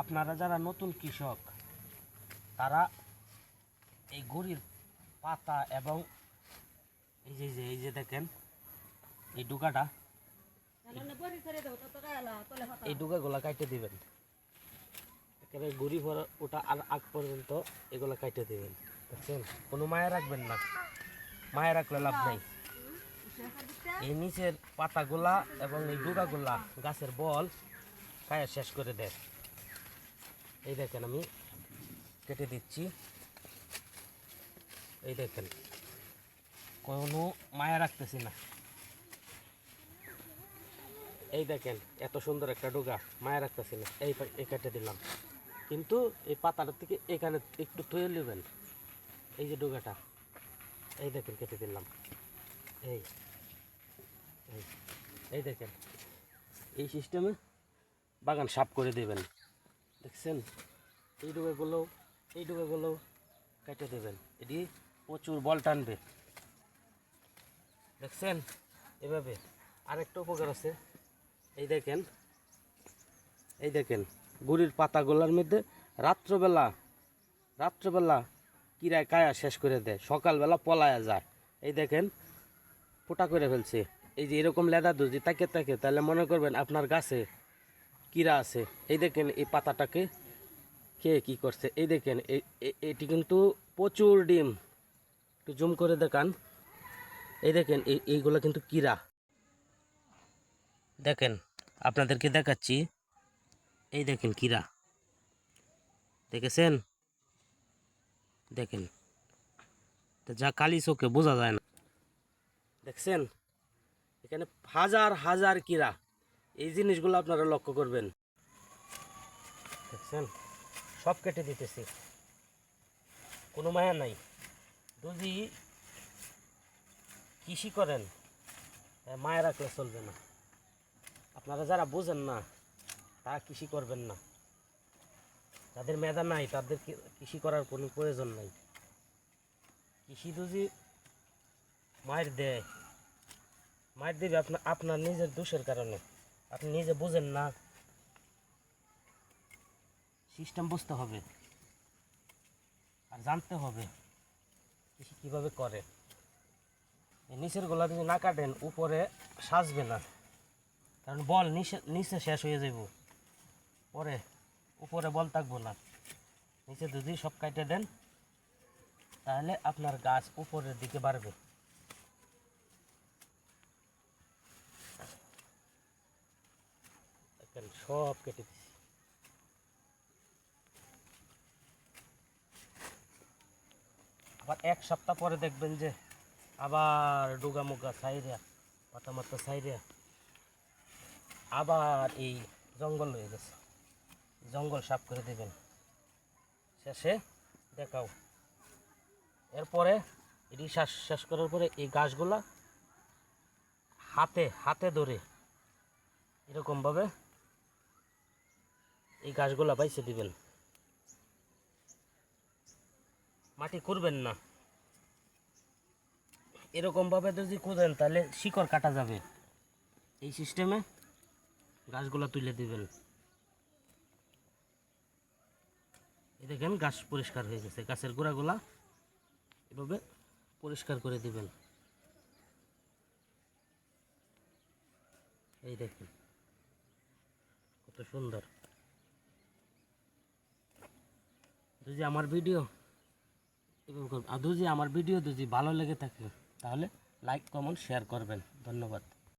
আপনারা যারা নতুন কৃষক তারা এই গড়ির পাতা এবং এই যে এই যে এই যে দেখেন এই ডুকাটা এই ডুকাগুলা কাটে দিবেন। একেবারে গড়ি ভরা ওটা আর আগ পর্যন্ত এগুলো কাটে দিবেন। বুঝছেন কোনো মায়া রাখবেন না। মায়া রাখলে লাভ নাই। এই নিচের পাতাগুলা এবং এই ডুকাগুলা গাছের বল খায়া শেষ করে দেয়। এই দেখেন আমি কেটে দিচ্ছি। এই দেখেন, কোনো মায়া রাখতেছি না। এই দেখেন, এত সুন্দর একটা ডোগা, মায়া রাখতেছি না। এই কেটে দিলাম। কিন্তু এই পাতাটা থেকে এখানে একটু তৈরি নেবেন। এই যে ডোগাটা, এই দেখেন কেটে দিলাম। এই এই দেখেন, এই সিস্টেমে বাগান সাফ করে দেবেন। দেখছেন? এই ডুবাগুলো এই ডুবাগুলো কেটে দেবেন। এটি প্রচুর বল টানবে। দেখছেন? এভাবে আরেকটা উপকার আছে। এই দেখেন এই দেখেন, গুড়ির পাতাগুলোর মধ্যে রাত্রবেলা রাত্রবেলা কিরায় কায়া শেষ করে দেয়, সকালবেলা পলায়া যায়। এই দেখেন, ফোটা করে ফেলছে। এই যে এরকম লেদা যদি তাকে তাকে, তাহলে মনে করবেন আপনার গাছে কিরা আছে? এই দেখেন এই পাতাটাকে কে কি করছে? এই দেখেন এটি কিন্তু প্রচুর ডিম। একটু জুম করে দেখান। এই দেখেন, এই, এইগুলো কিন্তু কিরা। দেখেন, আপনাদেরকে দেখাচ্ছি। এই দেখেন কিরা। দেখেছেন? দেখেন। যা কালি চোখে বোঝা যায় না। দেখছেন? এখানে হাজার হাজার কিরা। এই জিনিসগুলো আপনারা লক্ষ্য করবেন। দেখছেন? সব কেটে দিতেছি। কোনো মায়া নাই। যদি কৃষি করেন মায়া রাখলে চলবে না। আপনারা যারা বোঝেন না, তারা কৃষি করবেন না। যাদের মেধা নাই, তাদের কৃষি করার কোনো প্রয়োজন নাই। কৃষি যদি মায়ের দেয় মায়ের দেবে আপনার আপনার নিজের দোষের কারণে। আপনি নিজে বোঝেন না। সিস্টেম বুঝতে হবে। আর জানতে হবে কৃষি কীভাবে করে। নিচের গোলা যদি না কাটেন, উপরে সাজবে না। কারণ বল নিচে নিচে শেষ হয়ে যাব পরে উপরে বল থাকব না। নিচে যদি সব কাটে দেন, তাহলে আপনার গাছ উপরের দিকে বাড়বে দেখেন সব কেটে দিছি। আবার এক সপ্তাহ পরে দেখবেন যে আবার ডুগা মুগা সাইরিয়া পাতা মাতা সাইরিয়া, আবার এই জঙ্গল হয়ে গেছে। জঙ্গল সাফ করে দেবেন। শেষে দেখাও। এরপরে শ্বাস শেষ করার পরে এই গাছগুলা হাতে হাতে ধরে এরকমভাবে এই গাছগুলা বাইছে দিবেন। মাটি করবেন না। এরকমভাবে যদি কুদেন তাহলে শিকড় কাটা যাবে। এই সিস্টেমে গাছগুলা তুলে দিবেন। এই দেখেন, গাছ পরিষ্কার হয়ে গেছে। গাছের গোড়াগুলা এভাবে পরিষ্কার করে দিবেন। এই দেখেন, কত সুন্দর। যদি আমার ভিডিও। আর যদি আমার ভিডিও যদি ভালো লেগে থাকে, তাহলে লাইক কমেন্ট শেয়ার করবেন ধন্যবাদ